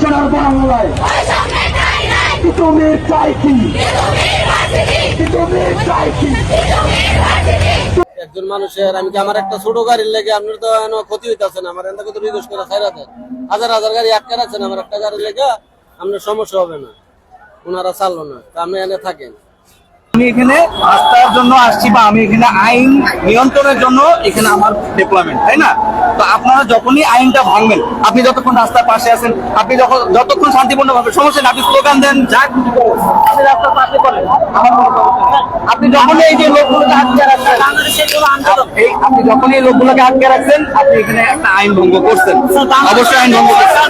সোনার বাংলায়। চাই কি একজন মানুষের, আমি কি আমার একটা ছোট গাড়ির লেগে আপনার তো ক্ষতি হইতেছে না? আমার এনটা কত রিকোয়েস্ট হাজার হাজার গাড়ি আটকে রাখছেন আমার একটা গাড়ির লেগে, আপনার সমস্যা হবে না। ওনারা চাললো না। তা আপনি এনে থাকেন। আমি এখানে রাস্তার জন্য আসছি বা আমি এখানে আইন নিয়ন্ত্রণের জন্য এখানে আমার ডেভেলপমেন্ট তাই না? তো আপনারা যখনই আইনটা ভাঙবেন আপনি যতক্ষণ রাস্তার পাশে আছেন আপনি যখন যতক্ষণ শান্তিপূর্ণ ভাবে সমস্যা নেই, আপনি স্লোগান দেন যা আপনি। আপনি যখনই এই যে লোকগুলোকে আটকে রাখছেন আপনি যখনই এই লোকগুলোকে আটকে রাখছেন আপনি এখানে একটা আইন ভঙ্গ করছেন। অবশ্যই আইন ভঙ্গ করছেন।